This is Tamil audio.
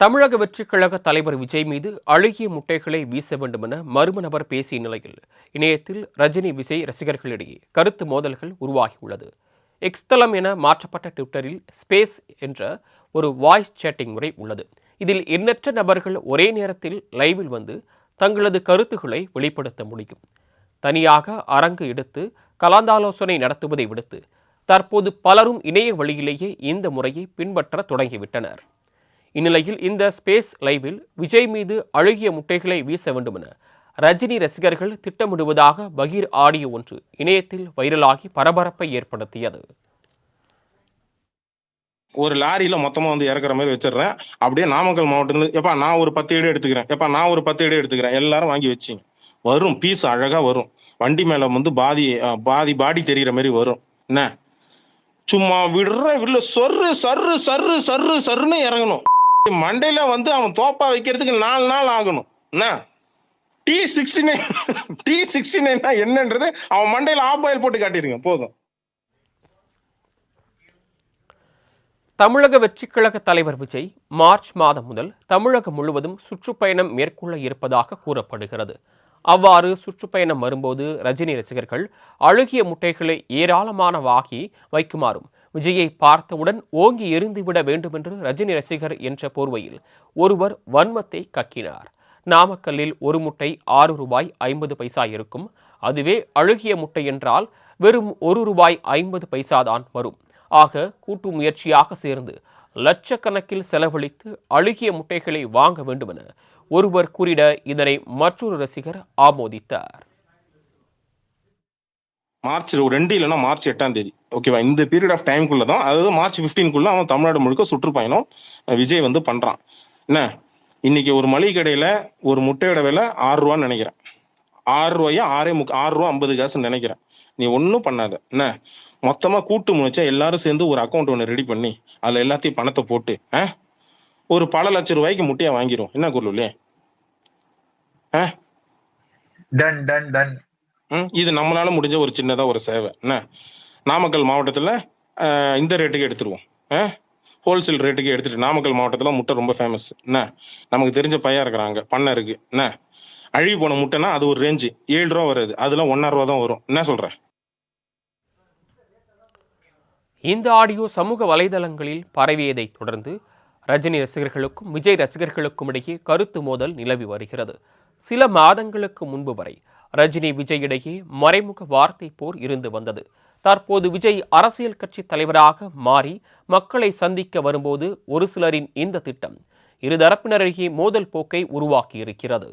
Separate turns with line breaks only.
தமிழக வெற்றிக் கழக தலைவர் விஜய் மீது அழுகிய முட்டைகளை வீச வேண்டும் என மர்ம நபர் பேசிய நிலையில் இணையத்தில் ரஜினி விஜய் ரசிகர்களிடையே கருத்து மோதல்கள் உருவாகியுள்ளது. எக்ஸ் தளம் என மாற்றப்பட்ட ட்விட்டரில் ஸ்பேஸ் என்ற ஒரு வாய்ஸ் சேட்டிங் முறை உள்ளது. இதில் எண்ணற்ற நபர்கள் ஒரே நேரத்தில் லைவில் வந்து தங்களது கருத்துக்களை வெளிப்படுத்த முடியும். தனியாக அரங்கு எடுத்து கலந்தாலோசனை நடத்துவதை விடுத்து தற்போது பலரும் இணைய வழியிலேயே இந்த முறையை பின்பற்ற தொடங்கிவிட்டனர். இந்நிலையில் இந்த ஸ்பேஸ் லைவில் விஜய் மீது அழுகிய முட்டைகளை வீச வேண்டுமென ரஜினி ரசிகர்கள் திட்டமிடுவதாக பகீர் ஆடியோ ஒன்று இணையத்தில் வைரலாகி பரபரப்பை ஏற்படுத்தியது.
ஒரு லாரியில மொத்தமா வந்து இறக்குற மாதிரி வச்சிடுறேன். அப்படியே நாமக்கல் மாவட்டத்துல எப்பா நான் ஒரு பத்து இடம் எடுத்துக்கிறேன். எப்பா நான் ஒரு பத்து இடம் எடுத்துக்கிறேன். எல்லாரும் வாங்கி வச்சிங்க. வரும் பீஸ் அழகா வரும். வண்டி மேல வந்து பாதி பாதி பாடி தெரிகிற மாதிரி வரும். என்ன? சும்மா விடுற இல்ல சொர்ரு சர்ரு சர்ரு சர்ரு சர்ருன்னு இறங்கணும். மண்டையில வந்து அவன் தோப்பா வைக்கிறதுக்கு நாலு நாள் ஆகணும். என்ன? T sixty nine T sixty நைன்னா என்னன்றது அவன் மண்டையில் ஆஃப் ஆயில் போட்டு காட்டிருங்க போதும்.
தமிழக வெற்றிக் கழக தலைவர் விஜய் மார்ச் மாதம் முதல் தமிழகம் முழுவதும் சுற்றுப்பயணம் மேற்கொள்ள இருப்பதாக கூறப்படுகிறது. அவ்வாறு சுற்றுப்பயணம் வரும்போது ரஜினி ரசிகர்கள் அழுகிய முட்டைகளை ஏராளமான வாகி வைக்குமாறும் விஜயை பார்த்தவுடன் ஓங்கி எறிந்துவிட வேண்டுமென்று ரஜினி ரசிகர் என்ற போர்வையில் ஒருவர் வன்மத்தை கக்கினார். நாமக்கல்லில் ஒரு முட்டை ஆறு ரூபாய் ஐம்பது பைசா இருக்கும். அதுவே அழுகிய முட்டை என்றால் வெறும் ஒரு ரூபாய் ஐம்பது பைசா தான் வரும். ஆக கூட்டு முயற்சியாக சேர்ந்து லட்சக்கணக்கில் செலவழித்து அழுகிய முட்டைகளை வாங்க வேண்டுமென ஒருவர் கூறிட இதனை மற்றொரு ரசிகர் ஆமோதித்தார்.
மார்ச் ஒரு ரெண்டு இல்லைன்னா மார்ச் எட்டாம் தேதி. ஓகேவா இந்த பீரியட் ஆஃப் டைம்குள்ள தான் அதாவது மார்ச் 15 அவன் தமிழ்நாடு முழுக்க சுற்றுப்பயணம் விஜய் வந்து பண்றான். என்ன? இன்னைக்கு ஒரு மளிகை கடையில ஒரு முட்டையோட விலை ஆறு ரூபான்னு நினைக்கிறேன். ஆறு ரூபாயா? ஆறே முக்க ஆறு ரூபா ஐம்பது காசுன்னு நினைக்கிறேன். நீ ஒன்றும் பண்ணாத. என்ன? மொத்தமா கூட்டு முடிச்சா எல்லாரும் சேர்ந்து ஒரு அக்கௌண்ட் ஒன்று ரெடி பண்ணி அதுல எல்லாத்தையும் பணத்தை போட்டு ஆ ஒரு பல லட்சம் ரூபாய்க்கு முட்டையை வாங்கிரும். என்ன குருளே ஆ
டன் டன் டன்
ம், இது நம்மளால முடிஞ்ச ஒரு சின்னதா ஒரு சேவை. என்ன? நாமக்கல் மாவட்டத்தில் இந்த ரேட்டுக்கு எடுத்துருவோம். ஹோல்சேல் ரேட்டுக்கு எடுத்துட்டு நாமக்கல் மாவட்டத்தில் முட்டை ரொம்ப ஃபேமஸ் என்ன? நமக்கு தெரிஞ்ச பையன் இருக்கிறாங்க பண்ணை இருக்கு. என்ன? அழுகி போன முட்டைனா அது ஒரு ரேஞ்சு ஏழு ரூபா வருது. அதெல்லாம் ஒன்றரை ரூபா தான் வரும். என்ன சொல்கிறேன்
இந்த ஆடியோ சமூக வலைதளங்களில் பரவியதைத் தொடர்ந்து ரஜினி ரசிகர்களுக்கும் விஜய் ரசிகர்களுக்கும் இடையே கருத்து மோதல் நிலவி வருகிறது. சில மாதங்களுக்கு முன்பு வரை ரஜினி விஜய் இடையே மறைமுக வார்த்தை போர் இருந்து வந்தது. தற்போது விஜய் அரசியல் கட்சி தலைவராக மாறி மக்களை சந்திக்க வரும்போது ஒரு சிலரின் இந்த திட்டம். இருதரப்பினரிடையே மோதல் போக்கை உருவாக்கியிருக்கிறது.